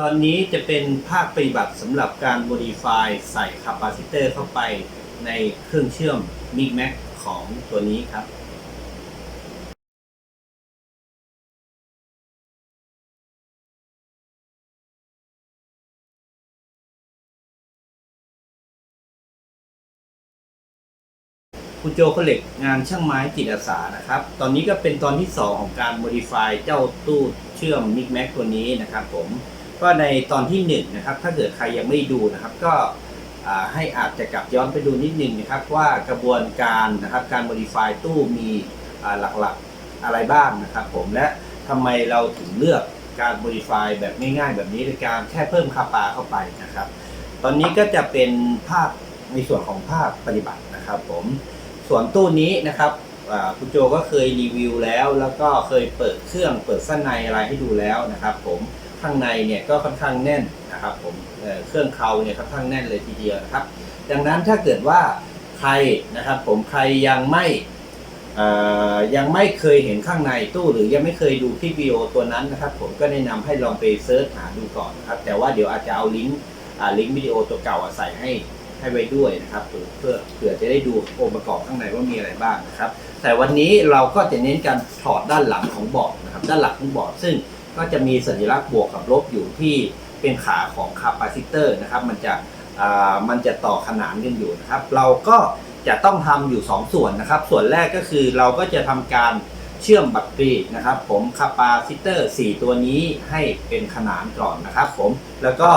ตอนนี้จะเป็นภาคปฏิบัติสำหรับการ modify ใส่คาปาซิเตอร์เข้าไปในเครื่องเชื่อม Mic Mac ของตัวนี้ครับคุณโจเขาเหล็กงานช่างไม้จิตอาสานะครับ ตอนนี้ก็เป็นตอนที่ 2 ของการ modify เจ้าตู้เชื่อม Mic Mac ตัวนี้นะครับผม ก็ในตอนที่1นะครับถ้าเกิดใครยังไม่ดูนะครับ ก็ให้อาจจะกลับย้อนไปดูนิดนึงนะครับ ว่ากระบวนการนะครับการ modify ตู้มีหลักๆอะไรบ้างนะครับผมและทำไมเราถึงเลือกการ modify แบบง่ายๆ แบบนี้ในการแค่เพิ่มคาปาเข้าไปนะครับ ตอนนี้ก็จะเป็นภาพในส่วนของภาพปฏิบัตินะครับผมส่วนตู้นี้นะครับคุณโจก็เคยรีวิวแล้ว แล้วก็เคยเปิดเครื่องเปิดสั้นในอะไรให้ดูแล้วนะครับผม ข้างในเนี่ยก็ค่อนข้างแน่นนะครับผมเเครื่องเขาเนี่ยค่อนข้างแน่นเลยทีเดียวนะครับ ดังนั้นถ้าเกิดว่าใครนะครับผมใครยังไม่ยังไม่เคยเห็นข้างในตู้หรือยังไม่เคยดูคลิปวิดีโอตัวนั้นนะครับ ผมก็แนะนำให้ลองไปเซิร์ชหาดูก่อนนะครับแต่ว่าเดี๋ยวอาจจะเอาลิงก์ลิงก์วิดีโอตัวเก่าใส่ให้ให้ไว้ด้วยนะครับเพื่อเผื่อจะได้ดูองค์ประกอบข้างในว่ามีอะไรบ้างนะครับ แต่วันนี้เราก็จะเน้นการถอดด้านหลังของบอร์ดนะครับ ด้านหลังของบอร์ดซึ่ง ก็จะมีสัญลักษณ์บวกกับลบอยู่ที่เป็นขาของคาปาซิเตอร์นะครับ มันจะมันจะต่อขนานกันอยู่นะครับ เราก็จะต้องทำอยู่ 2 ส่วนนะครับ ส่วนแรกก็คือเราก็จะทำการเชื่อมบัตรรีนะครับ ผมคาปาซิเตอร์ 4 ตัวนี้ให้เป็นขนานก่อนนะครับ ผมแล้วก็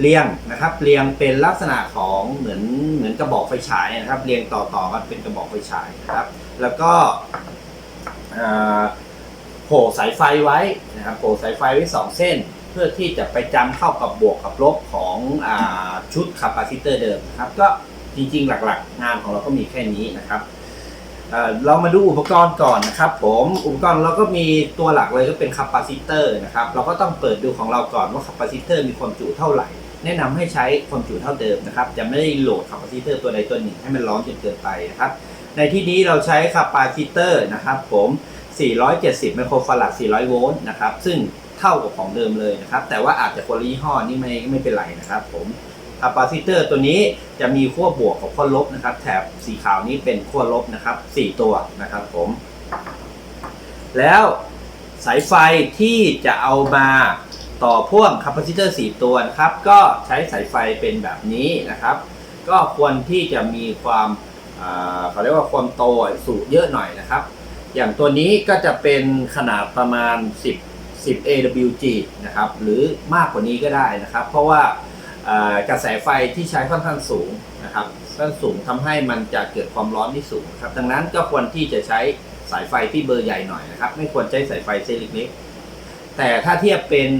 เรียงนะครับเรียงเป็นลักษณะของเหมือนเหมือนกระบอกไฟฉายนะครับ เรียงต่อๆกันเป็นกระบอกไฟฉายนะครับ แล้วก็ ล่สายไฟไว้นะครับโผล่สายไฟไว้สองเส้น เพื่อที่จะไปจำเข้ากับบวกกับลบของอชุดคาปาซิเตอร์เดิมนะครับ ก็จริงๆหลักๆ งานของเราก็มีแค่นี้นะครับเอ่อเรามาดูอุปกรณ์ก่อนนะครับ ผมอุปกรณ์เราก็มีตัวหลักเลยก็เป็นคาปาซิเตอร์นะครับ เราก็ต้องเปิดดูของเราก่อนว่าคาปาซิเตอร์มีความจุเท่าไหร่ แนะนำให้ใช้ความจุเท่าเดิมนะครับ จะไม่ได้โหลดคาปาซิเตอร์ตัวใดตัวหนึ่งให้มันร้อนจนเกินไปนะครับ ในที่นี้เราใช้คาปาซิเตอร์นะครับ ผม 470 ไมโครฟาราด400 โวลต์นะครับ ซึ่งเท่ากับของเดิมเลยนะครับ แต่ว่าอาจจะคนละยี่ห้อนี่ไม่ไม่เป็นไรนะครับผมคาปาซิเตอร์ตัวนี้จะมีขั้วบวกกับขั้วลบนะครับ แถบสีขาวนี้เป็นขั้วลบนะครับ 4 ตัวนะครับผม แล้วสายไฟที่จะเอามาต่อพ่วงคาปาซิเตอร์ 4 ตัวนะครับ ก็ใช้สายไฟเป็นแบบนี้นะครับ ก็ควรที่จะมีความอ่าเขาเรียกว่าความโตสูงเยอะหน่อยนะครับ อย่างตัวนี้ก็จะเป็นขนาดประมาณ 10 10 AWG นะครับ หรือมากกว่านี้ก็ได้นะครับ เพราะว่ากระแสไฟที่ใช้ค่อนข้างสูงนะครับค่อนข้างสูงทำให้มันจะเกิดความร้อนที่สูงครับ ดังนั้นก็ควรที่จะใช้สายไฟที่เบอร์ใหญ่หน่อยนะครับ ไม่ควรใช้สายไฟเส้นเล็กๆแต่ถ้าเทียบเป็น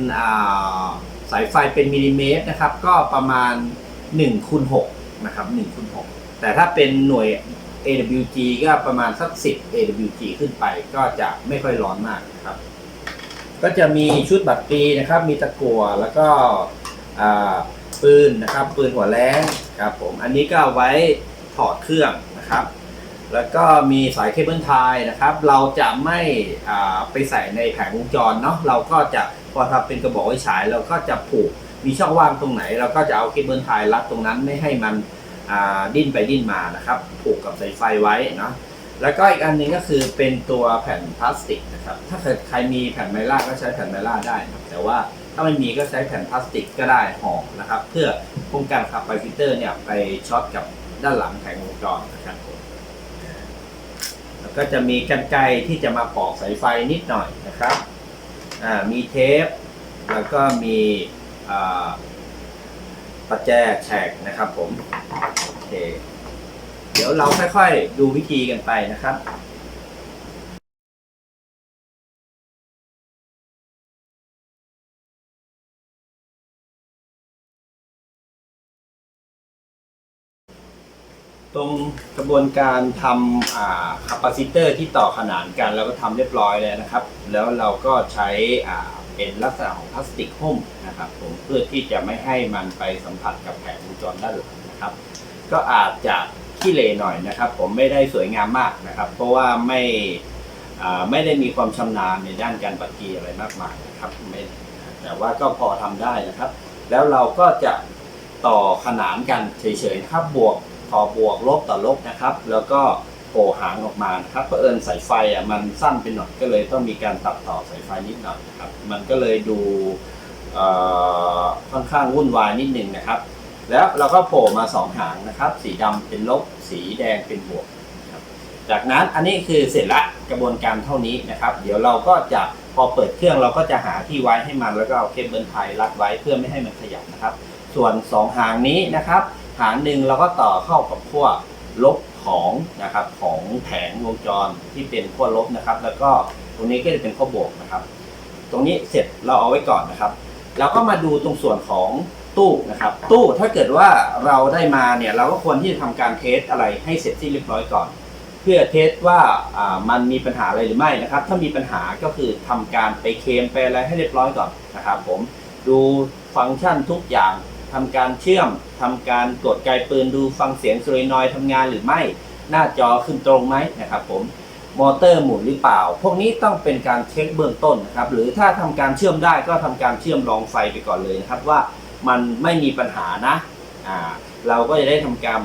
สายไฟเป็นมิลลิเมตรนะครับ ก็ประมาณ1คูณ6นะครับ1คูณ6แต่ถ้าเป็นหน่วย AWG ก็ประมาณสัก 10 AWG ขึ้นไปก็จะไม่ค่อยร้อนมากนะครับ ก็จะมีชุดบัตรปีนะครับ มีตะกั่วแล้วก็ปืนนะครับปืนหัวแรงครับผมอันนี้ก็เอาไว้ถอดเครื่องนะครับ แล้วก็มีสายเคเบิลไทยนะครับ เราจะไม่ไปใส่ในแผงวงจรเนาะเราก็จะพอทำเป็นกระบอกไว้ฉายเราก็จะผูกมีช่องว่างตรงไหน เราก็จะเอาเคเบิลไทยรัดตรงนั้นไม่ให้มัน ดิ้นไปดิ้นมานะครับผูกกับสายไฟไว้เนาะแล้วก็อีกอันนึงก็คือเป็นตัวแผ่นพลาสติกนะครับถ้าเกิดใครมีแผ่นไมล่าก็ใช้แผ่นไมล่าได้นะแต่ว่าถ้าไม่มีก็ใช้แผ่นพลาสติกก็ได้ห่อนะครับ เพื่อป้องกันขับไฟฟิเตอร์เนี่ยไปช็อตกับด้านหลังแผงวงจรนะครับผมแล้วก็จะมีกันไกที่จะมาปอกสายไฟนิดหน่อยนะครับมีเทป แล้วก็มี ประแจแฉกนะครับ ผมโอเค เดี๋ยวเราค่อยๆดูวิธีกันไปนะครับตรงกระบวนการทำอ่าคาปาซิเตอร์ที่ต่อขนานกัน แล้วก็ทำเรียบร้อยแล้วนะครับ แล้วเราก็ใช้อ่า เป็นลักษณะของพลาสติกหุ้มนะครับผมเพื่อที่จะไม่ให้มันไปสัมผัสกับแผงวงจรด้านหลังนะครับ ก็อาจจะขี้เหร่หน่อยนะครับ ผมไม่ได้สวยงามมากนะครับ เพราะว่าไม่ไม่ได้มีความชำนาญในด้านการปักกีอะไรมากมายนะครับไม่แต่ว่าก็พอทำได้นะครับ แล้วเราก็จะต่อขนานกันเฉยๆนะครับบวกต่อบวกลบต่อลบนะครับ แล้วก็ โผล่หางออกมานะครับเผอิญสายไฟอะมันสั้นไปหน่อยก็เลยต้องมีการตัดต่อสายไฟนิดหน่อยนะครับ มันก็เลยดูค่อนข้างวุ่นวายนิดหนึงนะครับ แล้วเราก็โผล่มาสองหางนะครับ สีดำเป็นลบ สีแดงเป็นบวกจากนั้นอันนี้คือเสร็จละกระบวนการเท่านี้นะครับ เดี๋ยวเราก็จะพอเปิดเครื่องเราก็จะหาที่ไว้ให้มัน แล้วก็เอาเคเบิลไทยรัดไว้เพื่อไม่ให้มันขยับนะครับ ส่วน 2 หางนี้นะครับ หางหนึ่งเราก็ต่อเข้ากับขั้วลบ ของนะครับของแผงวงจรที่เป็นขั้วลบนะครับ แล้วก็ตรงนี้ก็จะเป็นขั้วบวกนะครับ ตรงนี้เสร็จเราเอาไว้ก่อนนะครับเราก็มาดูตรงส่วนของตู้นะครับ ตู้ถ้าเกิดว่าเราได้มาเนี่ยเราก็ควรที่จะทำการเทสอะไรให้เสร็จสิ้นเรียบร้อยก่อน เพื่อเทสว่าอ่ามันมีปัญหาอะไรหรือไม่นะครับ ถ้ามีปัญหาก็คือทำการไปเคลมไปอะไรให้เรียบร้อยก่อนนะครับ ผมดูฟังก์ชันทุกอย่าง ทำการเชื่อมทำการกดไกลปืนดูฟังเสียงโซลินอยทำงานหรือไม่ หน้าจอขึ้นตรงไหมนะครับผมมอเตอร์หมุนหรือเปล่า พวกนี้ต้องเป็นการเช็คเบื้องต้นนะครับ หรือถ้าทำการเชื่อมได้ก็ทำการเชื่อมรองไฟไปก่อนเลยนะครับ ว่ามันไม่มีปัญหานะอ่าเราก็จะได้ทำการ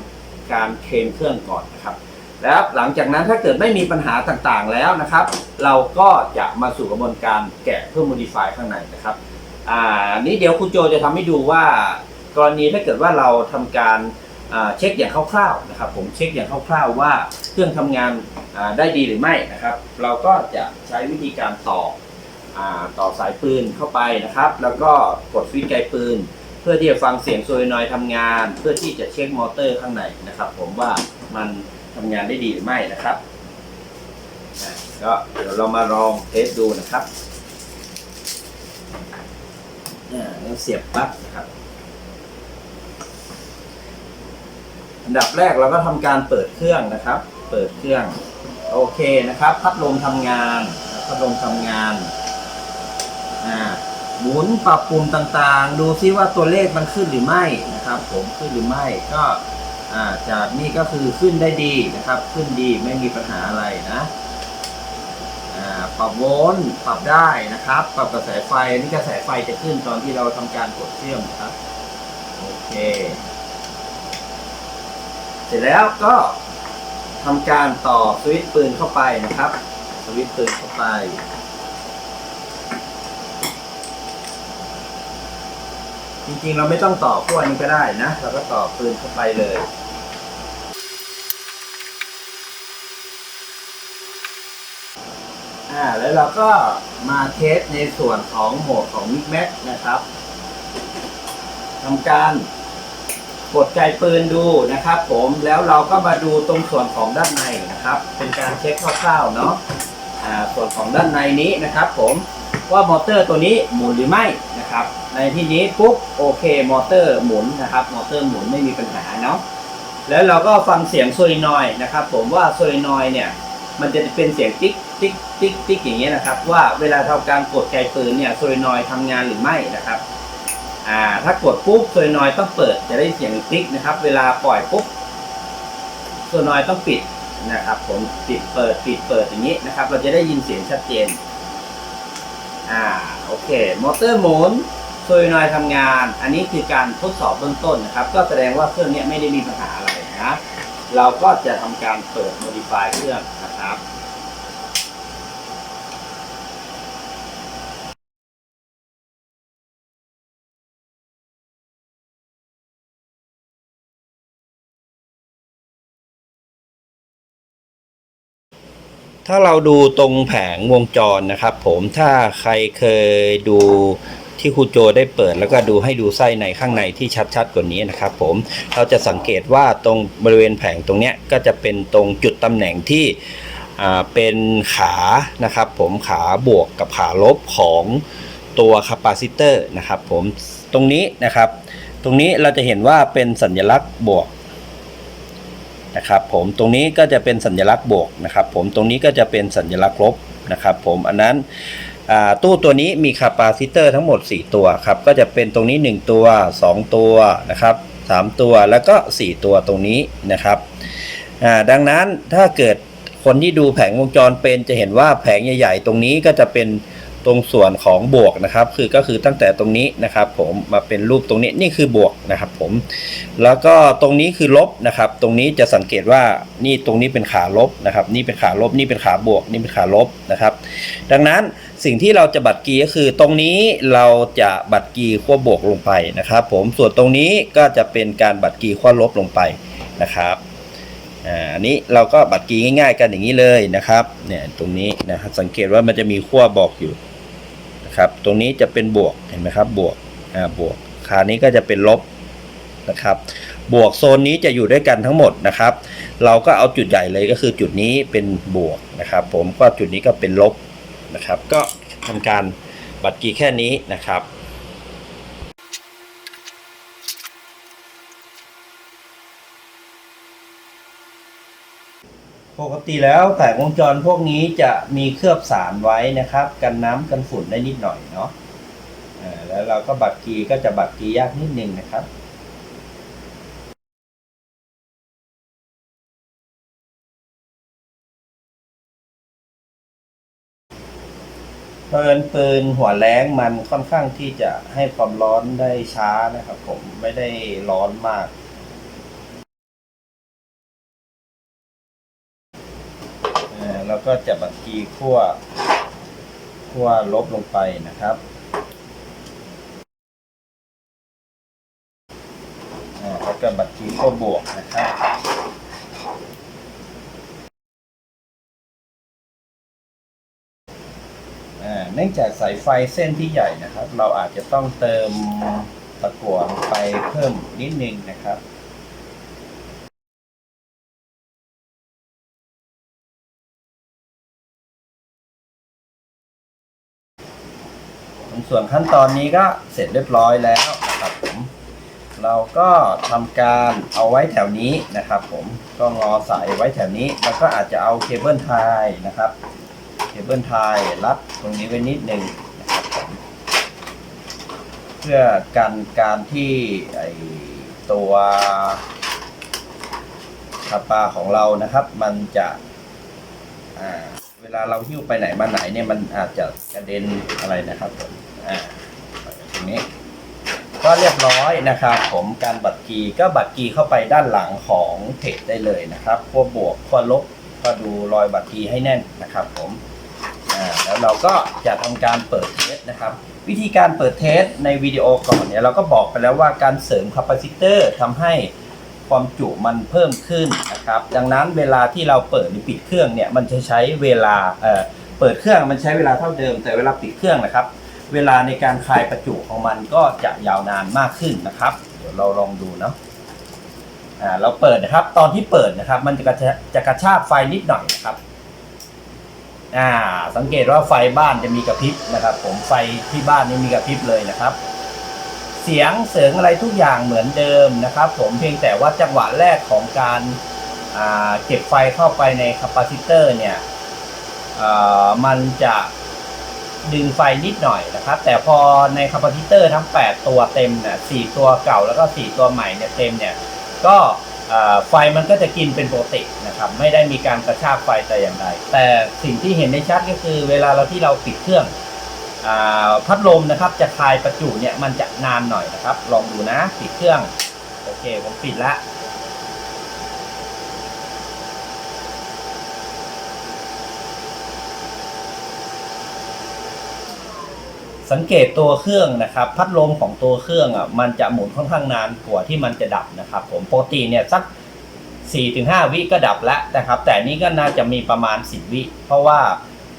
การเคลมเครื่องก่อนนะครับ แล้วหลังจากนั้นถ้าเกิดไม่มีปัญหาต่างๆแล้วนะครับ เราก็จะมาสู่กระบวนการแกะเพื่อ modify ข้างในนะครับอ่านี้เดี๋ยวคุณโจจะทำให้ดูว่า กรณีถ้าเกิดว่าเราทำการเช็คอย่างคร่าวๆนะครับผมเช็คอย่างคร่าวๆว่าเครื่องทำงานได้ดีหรือไม่นะครับ เราก็จะใช้วิธีการต่ออต่อสายปืนเข้าไปนะครับ แล้วก็กดสวิตช์ไกปืน เพื่อที่จะฟังเสียงโซลินอยทำงาน เพื่อที่จะเช็คมอเตอร์ข้างในนะครับ ผมว่ามันทำงานได้ดีหรือไม่นะครับก็เดี๋ยวเรามาลองเทสดูนะครับอ่าเสียบปลั๊กนะครับ อันดับแรกเราก็ทำการเปิดเครื่องนะครับ เปิดเครื่อง โอเคนะครับ พัดลมทำงาน พัดลมทำงาน อ่า หมุนปรับปุ่มต่างๆ ดูซิว่าตัวเลขมันขึ้นหรือไม่นะครับ ผมขึ้นหรือไม่ก็อ่าจากนี่ก็คือขึ้นได้ดีนะครับ ขึ้นดีไม่มีปัญหาอะไรนะอ่าปรับโวลต์ปรับได้นะครับ ปรับกระแสไฟนี่กระแสไฟจะขึ้นตอนที่เราทำการกดเชื่อมนะครับ โอเค เสร็จแล้วก็ทำการต่อสวิตช์ปืนเข้าไปนะครับ สวิตช์ปืนเข้าไป จริงๆเราไม่ต้องต่อขั้วนี้ก็ได้นะ เราก็ต่อปืนเข้าไปเลยอ่าแล้วเราก็มาเทสในส่วนของโหมดของ Mix Max นะครับทำการ กดไกลปืนดูนะครับผมแล้วเราก็มาดูตรงส่วนของด้านในนะครับ เป็นการเช็คคร่าวๆเนาะส่วนของด้านในนี้นะครับ ผมว่ามอเตอร์ตัวนี้หมุนหรือไม่นะครับ ในที่นี้ปุ๊บโอเคมอเตอร์หมุนนะครับ มอเตอร์หมุนไม่มีปัญหาเนาะแล้วเราก็ฟังเสียงโซลินอยนะครับ ผมว่าโซลินอยเนี่ยมันจะเป็นเสียงติ๊กติ๊กติ๊กติ๊กอย่างเงี้ยนะครับ ว่าเวลาทำการกดไกลปืนเนี่ยโซลินอยทำงานหรือไม่นะครับ อ่าถ้ากดปุ๊บโซลินอยต้องเปิดจะได้เสียงคลิกนะครับ เวลาปล่อยปุ๊บโซลินอยต้องปิดนะครับ ผมปิดเปิดปิดเปิดอย่างนี้นะครับ เราจะได้ยินเสียงชัดเจนอ่าโอเคมอเตอร์หมุนโซลินอยทำงาน อันนี้คือการทดสอบเบื้องต้นนะครับ ก็แสดงว่าเครื่องเนี้ยไม่ได้มีปัญหาอะไรนะเราก็จะทำการเปิด modify เครื่องนะครับ ถ้าเราดูตรงแผงวงจรนะครับ ผมถ้าใครเคยดูที่ครูโจได้เปิดแล้วก็ดูให้ดูไส้ในข้างในที่ชัดๆกว่านี้นะครับ ผมเราจะสังเกตว่าตรงบริเวณแผงตรงเนี้ยก็จะเป็นตรงจุดตำแหน่งที่เป็นขานะครับ ผมขาบวกกับขาลบของตัวคาปาซิเตอร์นะครับ ผมตรงนี้นะครับ ตรงนี้เราจะเห็นว่าเป็นสัญลักษณ์บวก นะครับผมตรงนี้ก็จะเป็นสัญลักษณ์บวกนะครับผมตรงนี้ก็จะเป็นสัญลักษณ์ลบนะครับผมอันนั้นตู้ตัวนี้มีคาปาซิเตอร์ทั้งหมด 4 ตัวครับก็จะเป็นตรงนี้ 1 ตัว 2 ตัวนะครับ3ตัวแล้วก็ 4 ตัวตรงนี้นะครับดังนั้นถ้าเกิดคนที่ดูแผงวงจรเป็นจะเห็นว่าแผงใหญ่ ๆ ตรงนี้ก็จะเป็น รงส่วนของบวกนะครับ คือก็คือตั้งแต่ตรงนี้นะครับ ผมมาเป็นรูปตรงนี้นี่คือบวกนะครับผมแล้วก็ตรงนี้คือลบนะครับ ตรงนี้จะสังเกตว่านี่ตรงนี้เป็นขาลบนะครับ นี่เป็นขาลบนี่เป็นขาบวก นี่เป็นขาลบนะครับ ดังนั้นสิ่งที่เราจะบัตรกีก็คือ ตรงนี้เราจะบัตรกีขั้วบวกลงไปนะครับ ผมส่วนตรงนี้ก็จะเป็นการบัตรกีขั้วลบลงไปนะครับอันนี้เราก็บัตรกีง่าย ๆ กันอย่างนี้เลยนะครับเนี่ยตรงนี้นะครับสังเกตว่ามันจะมีขั้วบอกอยู่ นะครับ ตรงนี้จะเป็นบวกเห็นไหมครับ บวกอ่าบวกขานี้ก็จะเป็นลบนะครับ บวกโซนนี้จะอยู่ด้วยกันทั้งหมดนะครับ เราก็เอาจุดใหญ่เลยก็คือจุดนี้เป็นบวกนะครับ ผมก็จุดนี้ก็เป็นลบนะครับ ก็ทำการบัตรกีแค่นี้นะครับ ปกติแล้วแต่วงจรพวกนี้จะมีเคลือบสารไว้นะครับ กันน้ำกันฝุ่นได้นิดหน่อยเนาะแล้วเราก็บัตรกีก็จะบัตรกียากนิดนึงนะครับเปินปืนหัวแรงมันค่อนข้างที่จะให้ความร้อนได้ช้านะครับ ผมไม่ได้ร้อนมาก อ่า แล้วก็จะบัตรกีขั้วขั้วลบลงไปนะครับอ่าแล้วก็บัตรกีขั้วบวกนะครับอ่าเนื่องจากสายไฟเส้นที่ใหญ่นะครับ เราอาจจะต้องเติมตะกั่วไปเพิ่มนิดนึงนะครับ ส่วนขั้นตอนนี้ก็เสร็จเรียบร้อยแล้วนะครับผม เราก็ทำการเอาไว้แถวนี้นะครับผมก็งอสายไว้แถวนี้ แล้วก็อาจจะเอาเคเบิลไทยนะครับเคเบิลไทยรัดตรงนี้ไว้นิดหนึ่งนะครับผมเพื่อกันการที่ไอตัวคาปาของเรานะครับ มันจะเวลาเราหิ้วไปไหนมาไหนเนี่ยมันอาจจะกระเด็นอะไรนะครับผม อ่าตรงนี้ ก็เรียบร้อยนะครับ ผมการบัตรกีก็บัตรกีเข้าไปด้านหลังของเทคได้เลยนะครับขั้วบวกขั้วลบก็ดูรอยบัตรกีให้แน่นนะครับ ผมแล้วเราก็จะทำการเปิดเทสนะครับ วิธีการเปิดเทสในวิดีโอก่อนเนี่ยเราก็บอกไปแล้วว่าการเสริมคาปาซิเตอร์ทำให้ความจุมันเพิ่มขึ้นนะครับ ดังนั้นเวลาที่เราเปิดหรือปิดเครื่องเนี่ยมันจะใช้เวลาเเปิดเครื่องมันใช้เวลาเท่าเดิม แต่เวลาปิดเครื่องนะครับ เวลาในการคลายประจุของมันก็จะยาวนานมากขึ้นนะครับ เดี๋ยวเราลองดูเนาะอ่าเราเปิดนะครับ ตอนที่เปิดนะครับ มันจะกระชะจะกระชากไฟนิดหน่อยนะครับอ่าสังเกตว่าไฟบ้านจะมีกระพริบนะครับ ผมไฟที่บ้านนี่มีกระพริบเลยนะครับ เสียงเสียงอะไรทุกอย่างเหมือนเดิมนะครับ ผมเพียงแต่ว่าจังหวะแรกของการอ่าเก็บไฟเข้าไปในคาปาซิเตอร์เนี่ยอ่ามันจะ ดึงไฟนิดหน่อยนะครับ แต่พอในคาปาซิเตอร์ทั้ง 8 ตัวเต็มเนี่ยสตัวเก่าแล้วก็ 4 ตัวใหม่เนี่ยเต็มเนี่ยก็ไฟมันก็จะกินเป็นปกตินะครับไม่ได้มีการกระชากไฟแต่อย่างใดแต่สิ่งที่เห็นได้ชัดก็คือเวลาเราที่เราปิดเครื่องอพัดลมนะครับจะคลายประจุเนี่ยมันจะนานหน่อยนะครับ ลองดูนะปิดเครื่องโอเคผมปิดละ สังเกตตัวเครื่องนะครับ พัดลมของตัวเครื่องอะมันจะหมุนค่อนข้างนานกว่าที่มันจะดับนะครับ ผมปกติเนี่ยสัก4-5 วิก็ดับแล้วนะครับ แต่นี้ก็น่าจะมีประมาณ 10 วิ เพราะว่า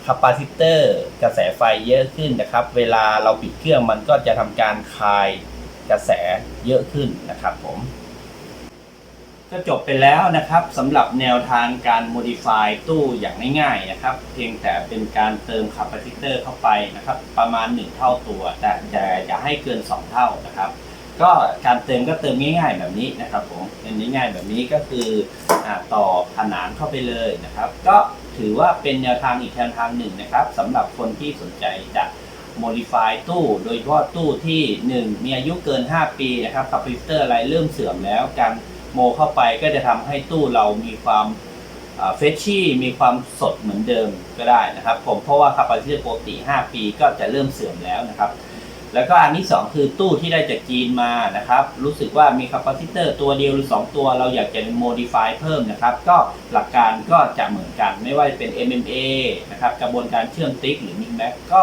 คาปาซิเตอร์กระแสไฟเยอะขึ้นนะครับ เวลาเราปิดเครื่องมันก็จะทำการคายกระแสเยอะขึ้นนะครับผม ก็จบไปแล้วนะครับสำหรับแนวทางการ modify ตู้อย่างง่ายๆนะครับ เพียงแต่เป็นการเติมคาปาซิเตอร์เข้าไปนะครับ ประมาณ 1 เท่าตัว แต่แต่อย่าให้เกิน 2 เท่านะครับ ก็การเติมก็เติมง่ายๆแบบนี้นะครับผมเป็นง่ายๆแบบนี้ก็คืออต่อขนานเข้าไปเลยนะครับ ก็ถือว่าเป็นแนวทางอีกแนวทางหนึ่งนะครับสำหรับคนที่สนใจจะ modify ตู้ โดยเฉพาะตู้ที่ 1 มีอายุเกิน 5 ปีนะครับคาปาซิเตอร์อะไรเริ่มเสื่อมแล้วการ โมเข้าไปก็จะทำให้ตู้เรามีความเฟชชี่มีความสดเหมือนเดิมก็ได้นะครับ ผมเพราะว่าคาปาซิเตอร์ปกติ 5 ปีก็จะเริ่มเสื่อมแล้วนะครับ แล้วก็อันที่ 2 คือตู้ที่ได้จากจีนมานะครับ รู้สึกว่ามีคาปาซิเตอร์ตัวเดียวหรือ 2 ตัวเราอยากจะโมดิฟายเพิ่มนะครับ ก็หลักการก็จะเหมือนกันไม่ว่าจะเป็น MMA นะครับกระบวนการเชื่อมติ๊กหรือมิกแม็กก็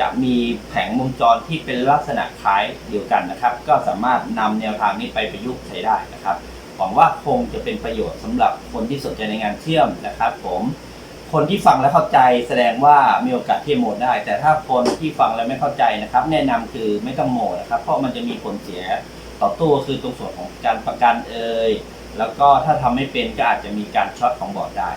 จะมีแผงวงจรที่เป็นลักษณะคล้ายเดียวกันนะครับ ก็สามารถนำแนวทางนี้ไปประยุกต์ใช้ได้นะครับ หวังว่าคงจะเป็นประโยชน์สำหรับคนที่สนใจในงานเชื่อมนะครับผมคนที่ฟังแล้วเข้าใจแสดงว่ามีโอกาสที่โหมดได้ แต่ถ้าคนที่ฟังแล้วไม่เข้าใจนะครับ แนะนำคือไม่ต้องโหมดนะครับ เพราะมันจะมีผลเสียต่อตู้คือตรงส่วนของการประกันเอ่ยแล้วก็ถ้าทำไม่เป็นก็อาจจะมีการช็อตของบอร์ดได้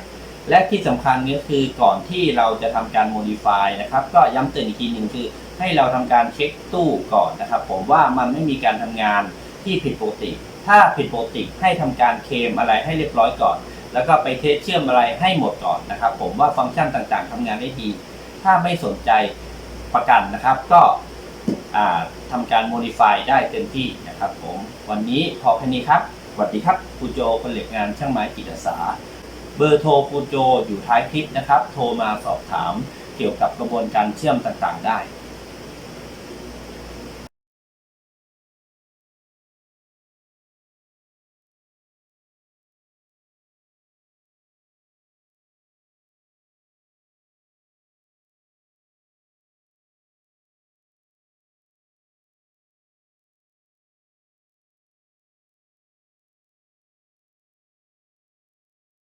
และที่สำคัญก็คือก่อนที่เราจะทำการโมดิฟายนะครับ ก็ย้ำเตือนอีกทีหนึ่งคือ ให้เราทำการเช็คตู้ก่อนนะครับ ผมว่ามันไม่มีการทำงานที่ผิดปกติ ถ้าผิดปกติให้ทำการเคลมอะไรให้เรียบร้อยก่อน แล้วก็ไปเทสเชื่อมอะไรให้หมดก่อนนะครับ ผมว่าฟังก์ชันต่างๆทำงานได้ดี ถ้าไม่สนใจประกันนะครับ ก็อ่าทำการโมดิฟายได้เต็มที่นะครับผมวันนี้พอแค่นี้ครับสวัสดีครับปูโจคนเหล็กงานช่างไม้จิตอาสา เบอร์โทรปูโจอยู่ท้ายคลิปนะครับ โทรมาสอบถามเกี่ยวกับกระบวนการเชื่อมต่างๆ ได้